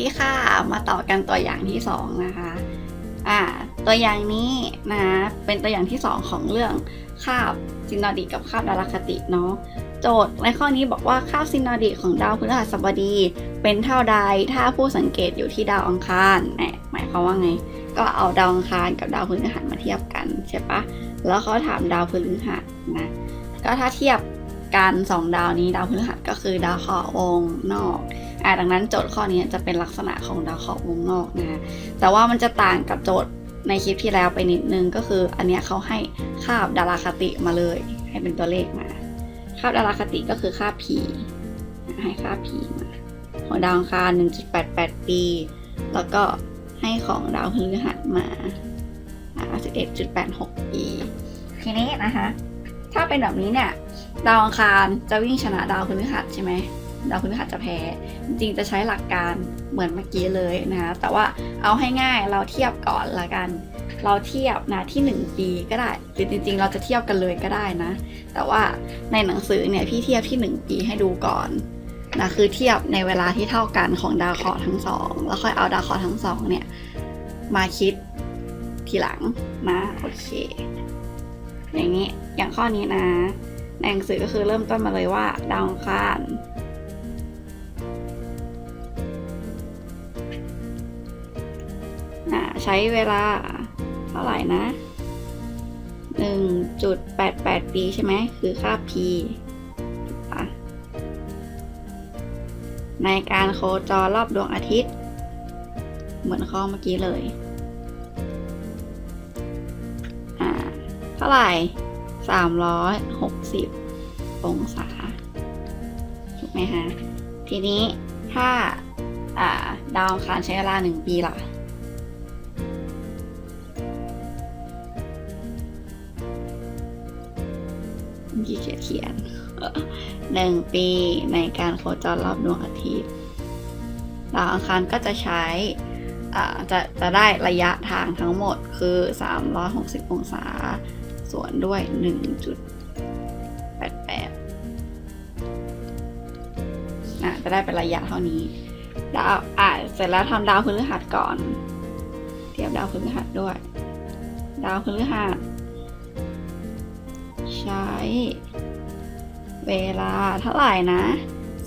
ดีค่ะ มาต่อกันตัวอย่างที่สองนะคะ อ่า ตัวอย่างนี้นะเป็นตัวอย่างที่สองของเรื่องคาบซินอดีกับคาบดาราคติเนาะโจทย์ในข้อนี้บอกว่าคาบซินอดีของดาวพฤหัสบดี เป็นเท่าใดถ้าผู้สังเกตอยู่ที่ดาวอังคารแหมหมายความว่าไง ก็เอาดาวอังคารกับดาวพฤหัสมาเทียบกันใช่ปะแล้วเขาถามดาวพฤหัสนะก็ถ้าเทียบกันสองดาวนี้ดาวพฤหัสก็คือดาวเคราะห์วงนอก อ่าดังนั้นโจทย์ข้อนี้จะเป็นลักษณะของดาวเคราะห์วงนอกนะแต่ว่ามันจะต่างกับโจทย์ในคลิปที่แล้วไปนิดนึงก็คืออันเนี้ยเขาให้ค่าบดาราคติมาเลย ให้เป็นตัวเลขมาค่าบดาราคติก็คือค่า p ให้ค่า p มาของดาวอังคาร1.88 ปี แล้วก็ให้ของดาวพฤหัสมาอ่า11.86 ปี ทีนี้นะคะ ถ้าเป็นแบบนี้เนี่ย ดาวอังคารจะวิ่งชนะดาวพฤหัสใช่ไหม ดาวพฤหัสจะแพ้ จริงๆจะใช้หลักการเหมือนเมื่อกี้เลยนะคะแต่ว่าเอาให้ง่ายเราเทียบก่อนละกัน เราเทียบนะที่ 1 ปีก็ได้หรือจริง ๆ เราจะเทียบกันเลยก็ได้นะ แต่ว่าในหนังสือเนี่ยพี่เทียบที่ 1 ปีให้ดูก่อนนะคือเทียบในเวลาที่เท่ากันของดาวเคราะห์ทั้งสองแล้วค่อยเอาดาวเคราะห์ทั้งสองเนี่ยมาคิดทีหลังนะโอเค อย่างนี้อย่างข้อนี้นะในหนังสือก็คือเริ่มต้นมาเลยว่าดาวอังคาร ใช้เวลาเท่าไหร่นะ 1.88 ปีใช่ไหม คือค่า p ในการโคจรรอบดวงอาทิตย์ เหมือนข้อเมื่อกี้เลยอ่าเท่าไหร่ 360 องศา ถูกไหมฮะ ทีนี้ถ้าอ่าดาวอังคารใช้เวลา 1 ปีล่ะ ขียนเขียนหนึ่งปีในการโคจรรอบดวงอาทิตย์ดาวอังคารก็จะใช้จะจะได้ระยะทางทั้งหมดคือ 360 องศา ส่วนด้วย 1.88อะจะได้เป็นระยะเท่านี้ดาวอะเสร็จแล้วทำดาวพฤหัสก่อน เทียบดาวพฤหัสด้วย ดาวพฤหัส ใช้ เวลาเท่าไหร่นะ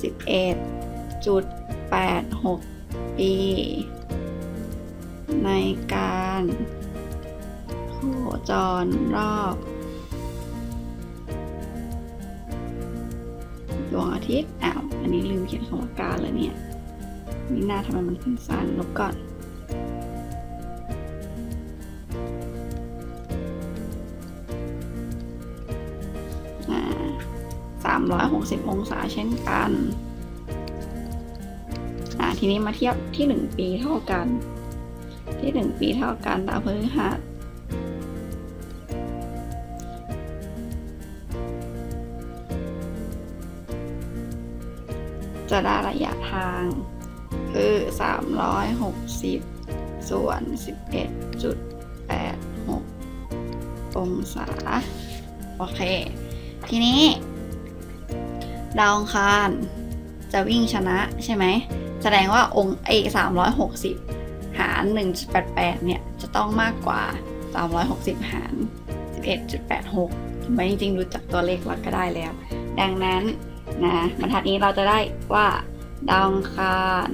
11.86 ปี ในการโคจรรอบดวงอาทิตย์อ้าวอันนี้ลืมเขียนคำว่าการเลยเนี่ย นี่หน้าทำไมมันสั้นลบก่อน 360 องศาเช่นกันทีนี้มาเทียบที่ 1 ปีเท่ากัน ที่ 1 ปีเท่ากันดาวพฤหัสจะได้ระยะทางคือ 360 ส่วน 11.86 องศา โอเค ทีนี้ ดาวอังคารจะวิ่งชนะใช่ไหม แสดงว่าองค์ไอ้สามร้อยหกสิบหารหนึ่งแปดแปดเนี่ย จะต้องมากกว่าสามร้อยหกสิบหารสิบเอ็ดจุดแปดหกไม่จริงๆ รู้จักตัวเลขหลักก็ได้แล้ว ดังนั้นนะบรรทัดนี้เราจะได้ว่า ดาวอังคาร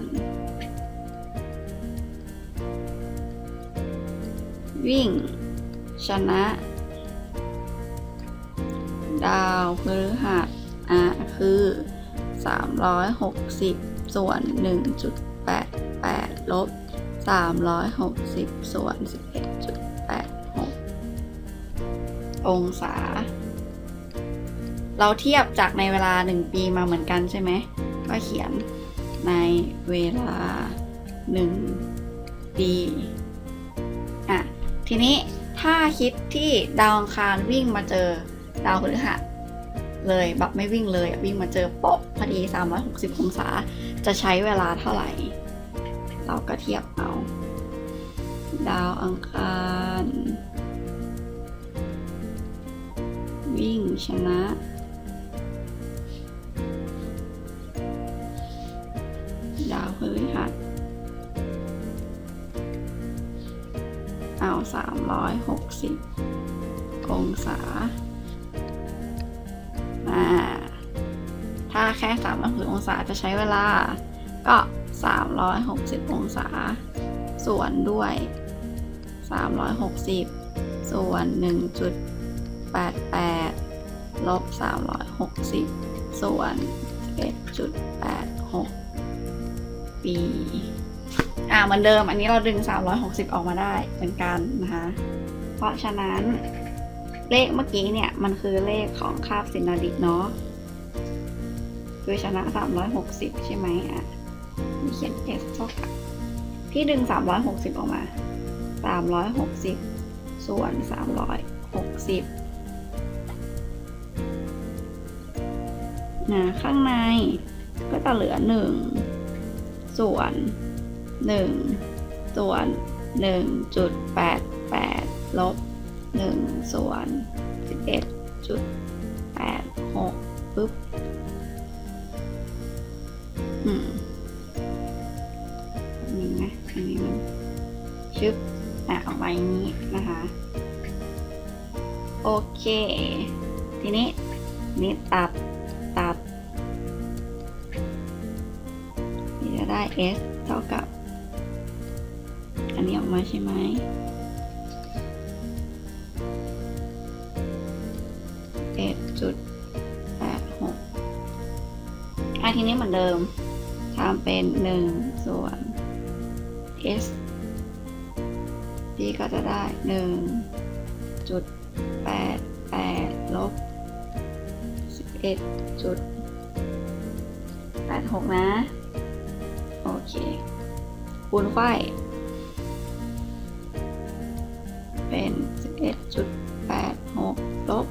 วิ่ง ชนะ ดาวพฤหัส อะคือ 360 ส่วน 1.88 ลบ 360 ส่วน 11.86 องศา เราเทียบจากในเวลา 1 ปีมาเหมือนกันใช่ไหม ก็เขียนในเวลา 1 ปี อะ ทีนี้ถ้าคิดที่ดาวอังคารวิ่งมาเจอดาวพฤหัส เลยแบบไม่วิ่งเลยวิ่งมาเจอโป๊ะพอดี 360 องศา จะใช้เวลาเท่าไหร่ เราก็เทียบเอา ดาวอังคาร วิ่งชนะดาวพฤหัสเอา 360 องศา แค่360องศาจะใช้เวลา ก็ 360 องศา ส่วนด้วย 360 ส่วน 1.88 ลบ 360 ส่วน 1.86 ปี อ่าเหมือนเดิม อันนี้เราดึง 360 ออกมาได้เหมือนกันนะคะ เพราะฉะนั้นเลขเมื่อกี้เนี่ย มันคือเลขของคาบสินาดิกเนาะ คือชนะ 360 ใช่ไหมอะมีเขียน s เท่ากับพี่ดึง 360 ออกมา 360 ส่วน 360นะข้างในก็จะเหลือ 1 ส่วน 1 ส่วน 1.88 ลบ 1 ส่วน 11.86ปึ๊บ อันนี้มันชึบอะออกมาอย่างนี้นะคะ โอเค ทีนี้นี่ตัดตัดนี่จะได้ s เท่ากับ อันนี้ออกมาใช่ไหมเอ็ดจุดแปดหกอะทีนี้เหมือนเดิมทำเป็นหนึ่งส่วน s พี่ก็จะได้หนึ่งจุดแปดแปดลบสิบเอ็ดจุดแปดหกนะ โอเค คูณไข่เป็นสิบเอ็ดจุดแปดหกลบ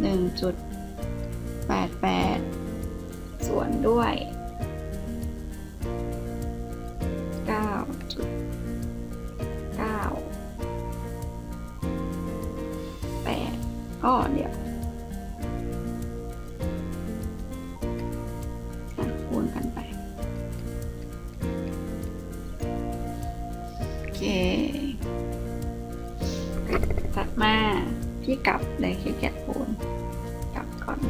หนึ่งจุดแปดแปดส่วนด้วยาพี่กลับเลยขี้เกียจคูณกลับก่อน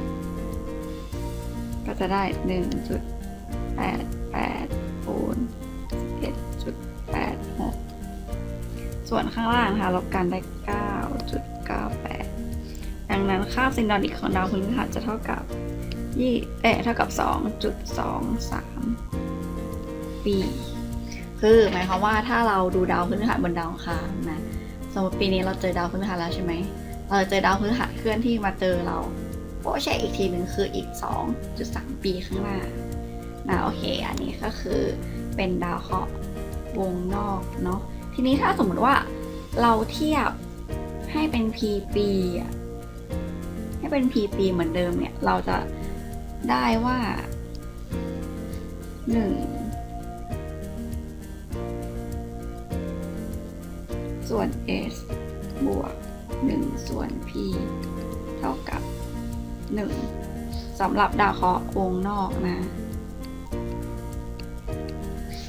ก็จะได้หนึ่งจุดแปดแปดคูณเอ็ดจุดแปดหกส่วนข้างล่างนะคะลบกันได้เก้าจุดเก้าแปดดังนั้นค่าซินดอนิกของดาวพฤหัสจะเท่ากับยี่เอ๊ะเท่ากับสองจุดสองสามปีคือหมายความว่าถ้าเราดูดาวพฤหัสบนดาวคารนะ สมมติปีนี้เราเจอดาวพฤหัสแล้วใช่ไหมเราเจอดาวพฤหัสเคลื่อนที่มาเจอเราโอ้ใช่อีกทีหนึ่งคืออีก 2.3 ปีข้างหน้านะโอเค อันนี้ก็คือเป็นดาวเคราะห์วงนอกเนาะ ทีนี้ถ้าสมมติว่าเราเทียบให้เป็น p ปีอะให้เป็น p ปีเหมือนเดิมเนี่ย เราจะได้ว่า 1 ส่วน s บวก 1 ส่วน p เท่ากับ 1สำหรับดาวเคราะห์วงนอกนะ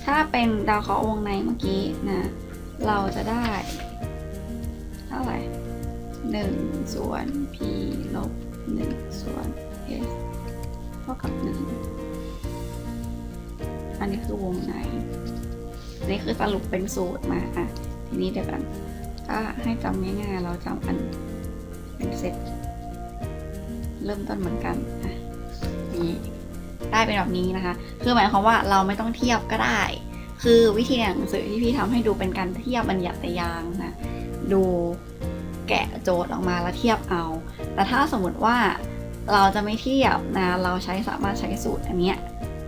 ถ้าเป็นดาวเคราะห์วงในเมื่อกี้นะ เราจะได้ เท่าไหร่ 1 ส่วน p ลบ 1 ส่วน s เท่ากับ 1 อันนี้คือวงในนนี้คือสรุปเป็นสูตรมาอะ นี้เดี๋ยวกัน ถ้าให้จำง่ายๆเราจำอันเป็นเซตเริ่มต้นเหมือนกันอะนี่ได้เป็นแบบนี้นะคะ คือหมายความว่าเราไม่ต้องเทียบก็ได้ คือวิธีหนังสือที่พี่ทำให้ดูเป็นการเทียบบัญญัติยางนะ ดูแกะโจทย์ออกมาแล้วเทียบเอา แต่ถ้าสมมติว่าเราจะไม่เทียบนะ เราใช้สามารถใช้สูตรอันเนี้ย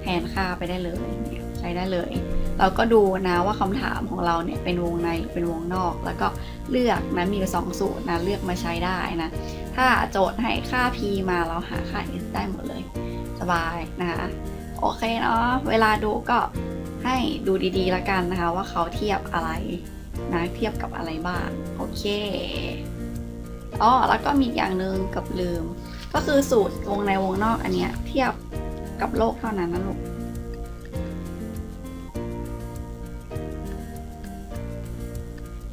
แทนค่าไปได้เลยเนี่ยใช้ได้เลย เราก็ดูนะว่าคำถามของเราเนี่ยเป็นวงในหรือเป็นวงนอก แล้วก็เลือกนะมีอยู่สองสูตรนะเลือกมาใช้ได้นะ ถ้าโจทย์ให้ค่า p มาเราหาค่า s ได้หมดเลย สบายนะคะโอเคเนาะเวลาดูก็ให้ดูดีๆแล้วกันนะคะ ว่าเขาเทียบอะไรนะเทียบกับอะไรบ้างโอเคอ๋อแล้วก็มีอย่างหนึ่งกับลืม ก็คือสูตรวงในวงนอกอันเนี้ยเทียบ กับโลกเท่านั้นนะลูก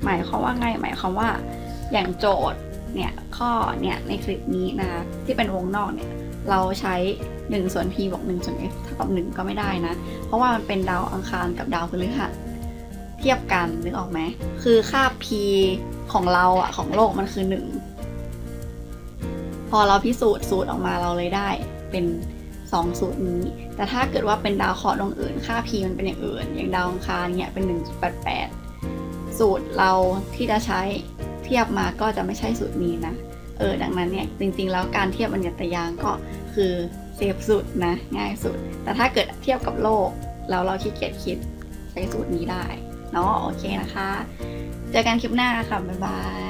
หมายความว่าไงหมายความว่าอย่างโจทย์เนี่ยข้อเนี่ยในคลิปนี้นะคะที่เป็นวงนอกเนี่ยเราใช้ 1 ส่วน p บวก1ส่วน f เท่ากับ 1 ก็ไม่ได้นะ เพราะว่ามันเป็นดาวอังคารกับดาวพฤหัสเทียบกันนึกออกไหมคือค่า p ของเราอะของโลกมันคือ 1 พอเราพิสูจน์สูตรออกมาเราเลยได้เป็น 2สูตรนี้ แต่ถ้าเกิดว่าเป็นดาวเคราะห์ดวงอื่น ค่า p มันเป็นอย่างอื่น อย่างดาวอังคารเนี่ยเป็น 1.88 สูตรเราที่จะใช้เทียบมาก็จะไม่ใช่สูตรนี้นะ เออ ดังนั้นเนี่ยจริงๆ แล้วการเทียบบัญญตยางก็คือเซฟสุดนะ ง่ายสุด แต่ถ้าเกิดเทียบกับโลกแล้วเราขี้เกียจคิดใช้สูตรนี้ได้เนาะโอเคนะคะ เจอกันคลิปหน้าค่ะ บ๊ายบาย